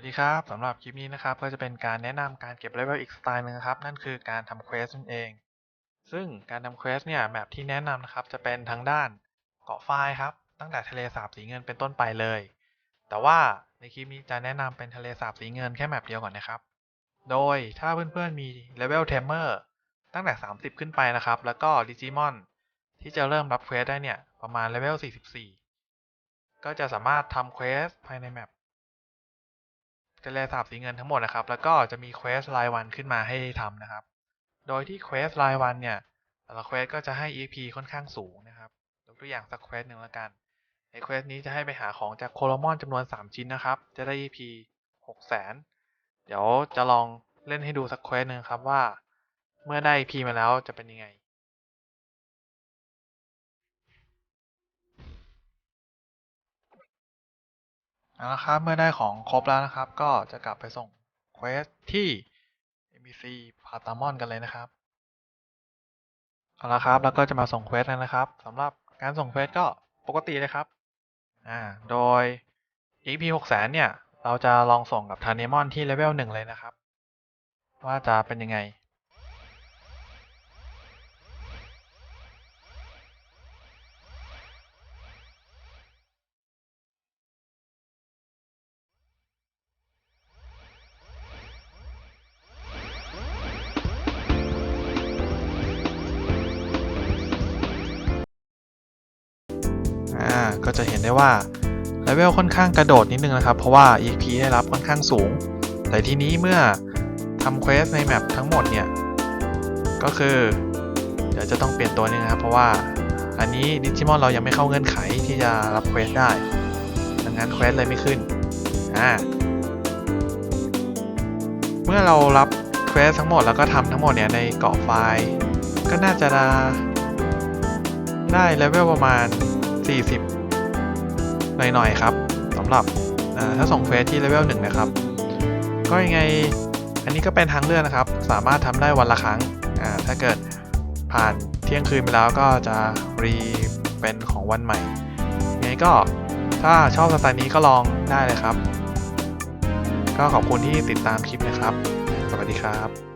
วัสดีครับสำหรับคลิปนี้นะครับก็จะเป็นการแนะนำการเก็บเลเวลอีกสไตล์หนึ่งครับ นั่นคือการทำเควสนั่นเอง ซึ่งการทำเควสเนี่ยแบบที่แนะนำนะครับจะเป็นทางด้านเกาะไฟล์ครับ ตั้งแต่ทะเลสาบสีเงินเป็นต้นไปเลย แต่ว่าในคลิปนี้จะแนะนำเป็นทะเลสาบสีเงินแค่แมปเดียวก่อนนะครับ โดยถ้าเพื่อนๆมีเลเวลเทมเมอร์ตั้งแต่ 30 ขึ้นไปนะครับ แล้วก็ดิจิมอนที่จะเริ่มรับเควสได้เนี่ยประมาณเลเวล44 ก็จะสามารถทำเควสภายในแมป ทะเลสาบสีเงินทั้งหมดนะครับ แล้วก็จะมีเควสรายวันขึ้นมาให้ทำนะครับ โดยที่เควสรายวันเนี่ยแต่ละเควสก็จะให้ EP ค่อนข้างสูงนะครับยกตัวอย่างสักเควสหนึ่งละกัน ในเควสนี้จะให้ไปหาของจากโคโลมอนจำนวน 3 ชิ้นนะครับ จะได้ EP 6 0 0 0 0 เดี๋ยวจะลองเล่นให้ดูสักเควสหนึ่งครับว่า เมื่อได้ EP มาแล้วจะเป็นยังไง เอาละครับ เมื่อได้ของครบแล้วนะครับ ก็จะกลับไปส่งเควสที่ NPC พาตามอนกันเลยนะครับ เอาละครับ แล้วก็จะมาส่งเควสนะครับสำหรับการส่งเควสก็ปกติเลยครับ อ่า โดย EP 6 0 0 0 0เนี่ย เราจะลองส่งกับทานิมอนที่เลเวลหนึ่งเลยนะครับ ว่าจะเป็นยังไง ก็จะเห็นได้ว่าเลเวลค่อนข้างกระโดดนิดนึงนะครับ เพราะว่า EP ได้รับค่อนข้างสูง แต่ทีนี้เมื่อทำเควสในแมปทั้งหมดเนี่ย ก็คือ เดี๋ยวจะต้องเปลี่ยนตัวนึงนะครับ เพราะว่าอันนี้ดิจิมอนเรายังไม่เข้าเงื่อนไขที่จะรับเควสได้ ดังนั้นเควสเลยไม่ขึ้น อ่า เมื่อเรารับเควสทั้งหมดแล้วก็ทำทั้งหมดเนี่ยในเกาะไฟล์ ก็น่าจะได้เลเวลประมาณ 40 หน่อยๆครับสำหรับถ้าส่งเควสที่เลเวลหนึ่งนะครับ ก็ยังไงอันนี้ก็เป็นทางเลือกนะครับ สามารถทำได้วันละครั้งถ้าเกิดผ่านเที่ยงคืนไปแล้วก็จะรีเป็นของวันใหม่ยังไงก็ถ้าชอบสไตล์นี้ก็ลองได้เลยครับ ก็ขอบคุณที่ติดตามคลิปนะครับ สวัสดีครับ